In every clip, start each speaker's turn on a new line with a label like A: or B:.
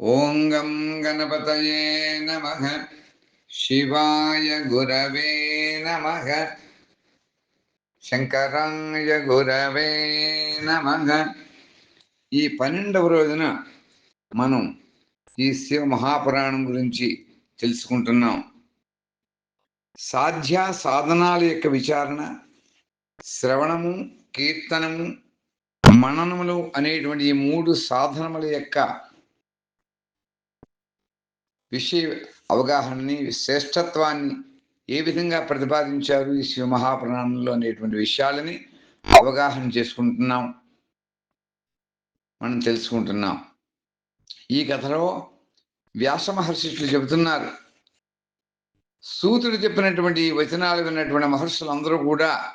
A: ఓంగం గణపతయే నమ. శివాయ గురవే నమ. శంకరాయ గురవే నమ. ఈ పన్నెండవ రోజున మనం ఈ శివ మహాపురాణం గురించి తెలుసుకుంటున్నాం. సాధ్య సాధనాల యొక్క విచారణ శ్రవణము కీర్తనము మననములు అనేటువంటి ఈ మూడు సాధనముల యొక్క విషయ అవగాహనని శ్రేష్టత్వాన్ని ఏ విధంగా ప్రతిపాదించారు ఈ శివ మహాప్రాణంలో అనేటువంటి విషయాలని అవగాహన చేసుకుంటున్నాం. మనం తెలుసుకుంటున్నాం. ఈ కథలో వ్యాస మహర్షులు చెబుతున్నారు. సూతుడు చెప్పినటువంటి వచనాలు విన్నటువంటి మహర్షులందరూ కూడా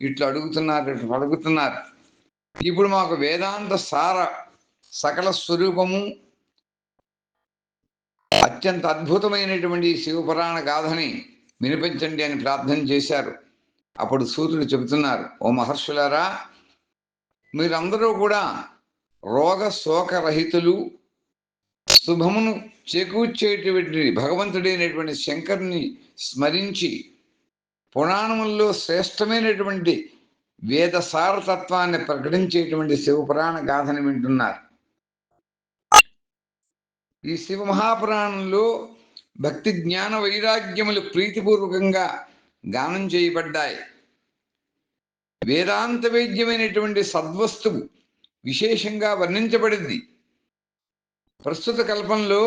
A: ఇట్లా అడుగుతున్నారు ఇట్లా అడుగుతున్నారు. ఇప్పుడు మాకు వేదాంత సార సకల స్వరూపము అత్యంత అద్భుతమైనటువంటి శివపురాణ గాథని వినిపించండి అని ప్రార్థన చేశారు. అప్పుడు సూర్యుడు చెబుతున్నారు ఓ మహర్షులారా మీరందరూ కూడా రోగ శోకరహితులు శుభమును చేకూర్చేటువంటి భగవంతుడైనటువంటి శంకరుని స్మరించి పురాణముల్లో శ్రేష్టమైనటువంటి వేద సారతత్వాన్ని ప్రకటించేటువంటి శివపురాణ గాథని వింటున్నారు. ఈ శివ మహాపురాణంలో భక్తి జ్ఞాన వైరాగ్యములు ప్రీతిపూర్వకంగా గానం చేయబడ్డాయి. వేదాంత వేద్యమైనటువంటి సద్వస్తువు విశేషంగా వర్ణించబడింది. ప్రస్తుత కల్పంలో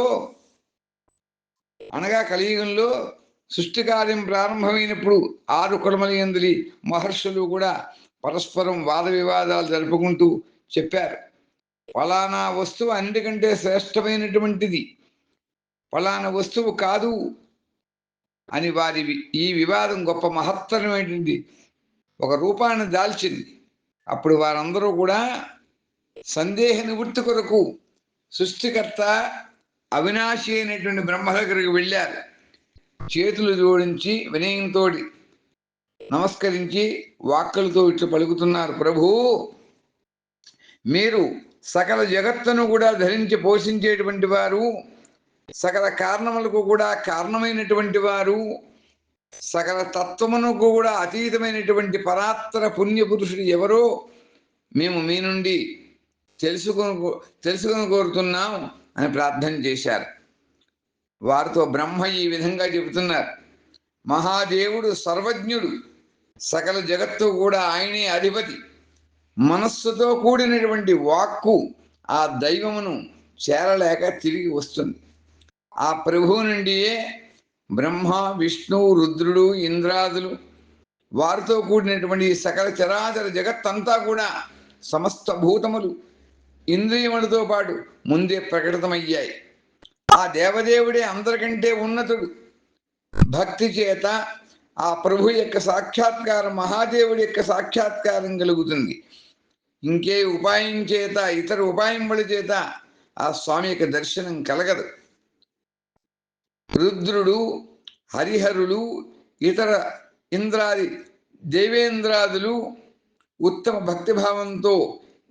A: అనగా కలియుగంలో సృష్టి కార్యం ప్రారంభమైనప్పుడు ఆరు కులమలయందులి మహర్షులు కూడా పరస్పరం వాద వివాదాలు జరుపుకుంటూ చెప్పారు. ఫలానా వస్తువు అన్నిటికంటే శ్రేష్టమైనటువంటిది. ఫలానా వస్తువు కాదు అని వారి ఈ వివాదం గొప్ప మహత్తరమైనది. ఒక రూపాన్ని దాల్చింది. అప్పుడు వారందరూ కూడా సందేహ నివృత్తి కొరకు సృష్టికర్త అవినాశి అయినటువంటి బ్రహ్మ దగ్గరికి వెళ్ళారు. చేతులు జోడించి వినయంతో నమస్కరించి వాక్కులతో ఇట్లు పలుకుతున్నారు. ప్రభు మీరు సకల జగత్తును కూడా ధరించి పోషించేటువంటి వారు సకల కారణములకు కూడా కారణమైనటువంటి వారు సకల తత్వమునకు కూడా అతీతమైనటువంటి పరాత్ర పుణ్య పురుషుడు ఎవరో మేము మీ నుండి తెలుసుకొని తెలుసుకొని కోరుతున్నాం అని ప్రార్థన చేశారు. వారితో బ్రహ్మ ఈ విధంగా చెబుతున్నారు. మహాదేవుడు సర్వజ్ఞుడు సకల జగత్తు కూడా ఆయనే అధిపతి. మనస్సుతో కూడినటువంటి వాక్కు ఆ దైవమును చేరలేక తిరిగి వస్తుంది. ఆ ప్రభువు నుండియే బ్రహ్మ విష్ణు రుద్రుడు ఇంద్రాదులు వారితో కూడినటువంటి సకల చరాచర జగత్తంతా కూడా సమస్త భూతములు ఇంద్రియములతో పాటు ముందే ప్రకటితమయ్యాయి. ఆ దేవదేవుడే అందరికంటే ఉన్నతుడు. భక్తి చేత ఆ ప్రభు యొక్క సాక్షాత్కారం మహాదేవుడి యొక్క సాక్షాత్కారం కలుగుతుంది. ఇంకే ఉపాయం చేత ఇతర ఉపాయముల చేత ఆ స్వామి యొక్క దర్శనం కలగదు. రుద్రుడు హరిహరులు ఇతర ఇంద్రాది దేవేంద్రాదులు ఉత్తమ భక్తిభావంతో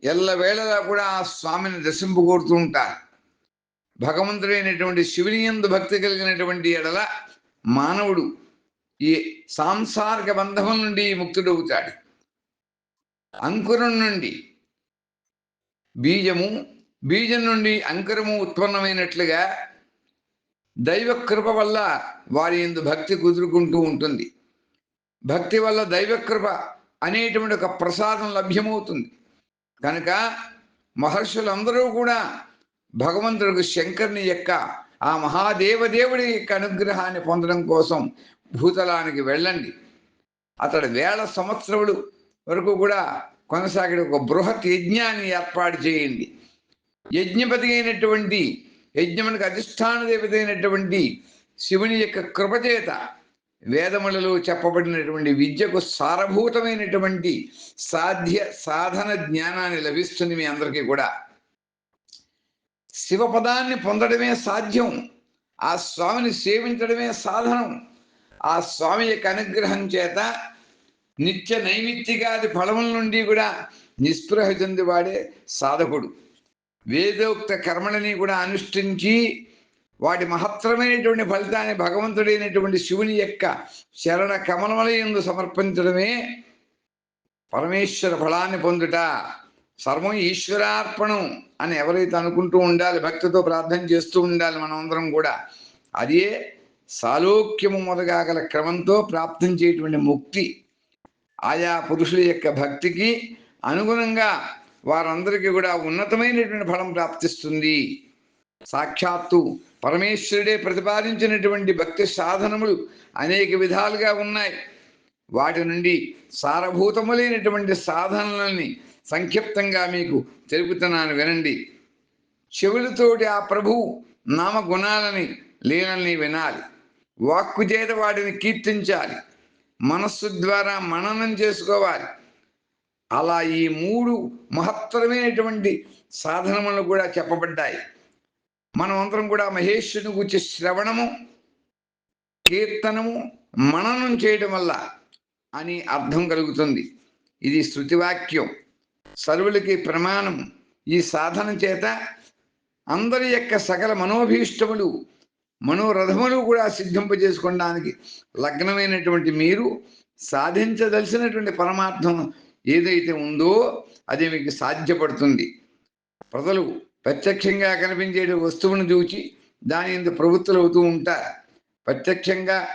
A: ఎల్లవేళలా కూడా ఆ స్వామిని దర్శింపు కోరుతూ ఉంటారు. భగవంతుడైనటువంటి శివునియందు భక్తి కలిగినటువంటి ఎడల మానవుడు ఈ సాంసారిక బంధం నుండి ముక్తుడవుతాడు. అంకురం నుండి బీజము బీజం నుండి అంకురము ఉత్పన్నమైనట్లుగా దైవ కృప వల్ల వారి ఎందు భక్తి కుదురుకుంటూ ఉంటుంది. భక్తి వల్ల దైవకృప అనేటువంటి ఒక ప్రసాదం లభ్యమవుతుంది. కనుక మహర్షులందరూ కూడా భగవంతుడికి శంకరుని యొక్క ఆ మహాదేవదేవుడి యొక్క అనుగ్రహాన్ని పొందడం కోసం భూతలానికి వెళ్ళండి. అతడు వేల సంవత్సరములు వరకు కూడా కొనసాగే ఒక బృహత్ యజ్ఞాన్ని ఏర్పాటు చేయండి. యజ్ఞపతి అయినటువంటి యజ్ఞమునికి అధిష్టాన దేవత అయినటువంటి శివుని యొక్క కృపచేత వేదములలో చెప్పబడినటువంటి విద్యకు సారభూతమైనటువంటి సాధ్య సాధన జ్ఞానాన్ని లభిస్తుంది మీ అందరికీ కూడా. శివపదాన్ని పొందడమే సాధ్యం. ఆ స్వామిని సేవించడమే సాధనం. ఆ స్వామి యొక్క అనుగ్రహం చేత నిత్య నైమిత్తికాది ఫలముల నుండి కూడా నిస్పృహ చెందివాడే సాధకుడు. వేదోక్త కర్మలని కూడా అనుష్ఠించి వాటి మహత్తరమైనటువంటి ఫలితాన్ని భగవంతుడైనటువంటి శివుని యొక్క శరణ కమలముల ఎందు సమర్పించడమే పరమేశ్వర ఫలాన్ని పొందుట. సర్వం ఈశ్వరార్పణం అని ఎవరైతే అనుకుంటూ ఉండాలి భక్తితో ప్రార్థన చేస్తూ ఉండాలి మనం అందరం కూడా అదే సాలోక్యము మొదగాగల క్రమంతో ప్రాప్తం చేయటువంటి ముక్తి ఆయా పురుషుల యొక్క భక్తికి అనుగుణంగా వారందరికీ కూడా ఉన్నతమైనటువంటి ఫలం ప్రాప్తిస్తుంది. సాక్షాత్తు పరమేశ్వరుడే ప్రతిపాదించినటువంటి భక్తి సాధనములు అనేక విధాలుగా ఉన్నాయి. వాటి నుండి సారభూతములైనటువంటి సాధనలని సంక్షిప్తంగా మీకు తెలుపుతున్నాను వినండి. చెవులతోటి ఆ ప్రభు నామగుణాలని లీలల్ని వినాలి. వాక్కు చేత వాటిని కీర్తించాలి. మనస్సు ద్వారా మననం చేసుకోవాలి. అలా ఈ మూడు మహత్తరమైనటువంటి సాధనములు కూడా చెప్పబడ్డాయి. మనం అందరం కూడా మహేశ్వరుని గురించి శ్రవణము కీర్తనము మననం చేయడం వల్ల అని అర్థం కలుగుతుంది. ఇది శృతివాక్యం. సర్వులకి ప్రమాణం. ఈ సాధన చేత అందరి యొక్క సకల మనోభీష్టములు మనోరథములు కూడా సిద్ధింపజేసుకోవడానికి లగ్నమైనటువంటి మీరు సాధించదలసినటువంటి పరమార్థం ఏదైతే ఉందో అది మీకు సాధ్యపడుతుంది. ప్రజలు ప్రత్యక్షంగా కనిపించే వస్తువును చూచి దాని ఇంత ప్రవృత్తులు అవుతూ ఉంటారు. ప్రత్యక్షంగా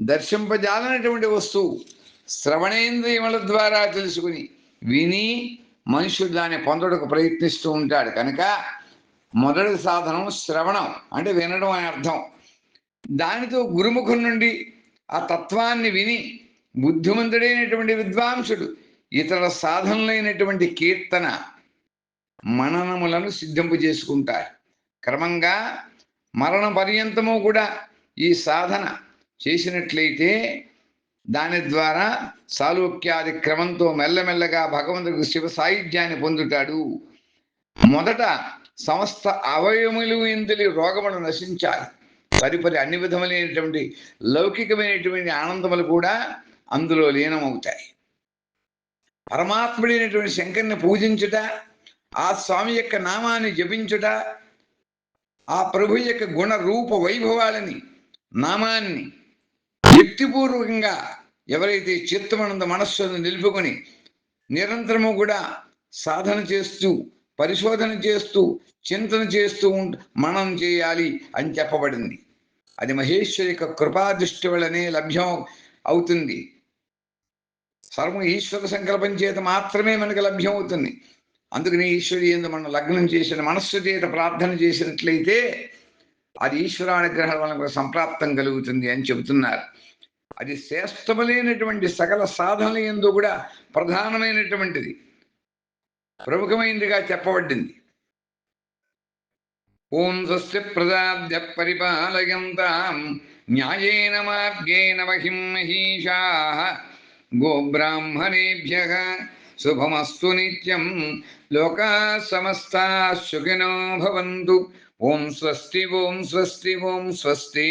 A: దర్శింపజాలనటువంటి వస్తువు శ్రవణేంద్రియముల ద్వారా తెలుసుకుని విని మనుషుడు దాన్ని పొందడానికి ప్రయత్నిస్తూ ఉంటాడు. కనుక మొదటి సాధనం శ్రవణం అంటే వినడం అని అర్థం. దానితో గురుముఖం నుండి ఆ తత్వాన్ని విని బుద్ధిమంతుడైనటువంటి విద్వాంసుడు ఇతర సాధనలైనటువంటి కీర్తన మననములను సిద్ధింపు చేసుకుంటారు. క్రమంగా మరణ పర్యంతము కూడా ఈ సాధన చేసినట్లయితే దాని ద్వారా సాలోక్యాది క్రమంతో మెల్లమెల్లగా భగవంతుడికి శివ సాహిత్యాన్ని పొందుతాడు. మొదట సమస్త అవయములు ఇందులి రోగములు నశించాలి. తదుపరి అన్ని విధములైనటువంటి లౌకికమైనటువంటి ఆనందములు కూడా అందులో లీనమవుతాయి. పరమాత్ముడైనటువంటి శంకర్ని పూజించుట ఆ స్వామి యొక్క నామాన్ని జపించుట ఆ ప్రభు యొక్క గుణ రూప వైభవాలని నామాన్ని యుక్తిపూర్వకంగా ఎవరైతే చిత్తమనంద మనస్సును నిలుపుకొని నిరంతరము కూడా సాధన చేస్తూ పరిశోధన చేస్తూ చింతన చేస్తూ మనం చేయాలి అని చెప్పబడింది. అది మహేశ్వరి యొక్క కృపాదృష్టి వల్లనే లభ్యం అవుతుంది. సర్వం ఈశ్వర సంకల్పం చేత మాత్రమే మనకు లభ్యం అవుతుంది. అందుకని ఈశ్వరి ఎందు మనం లగ్నం చేసిన మనస్సు చేత ప్రార్థన చేసినట్లయితే అది ఈశ్వరానుగ్రహం వలన సంప్రాప్తం కలుగుతుంది అని చెబుతున్నారు. అది శ్రేష్టములైనటువంటి సకల సాధనల ఎందు కూడా ప్రధానమైనటువంటిది. ప్రముఖమైనదిగా చెప్పబడింది. ఓం స్వస్తి ప్రజాభ్య పరిపాలయంతాం న్యాయేన మార్గేణ మహిం మహిషా గోబ్రాహ్మణేభ్య శుభమస్తు నిత్యం లోకా సమస్తా సుఖినో భవంతు. ఓం స్వస్తి ఓం స్వస్తి ఓం స్వస్తి.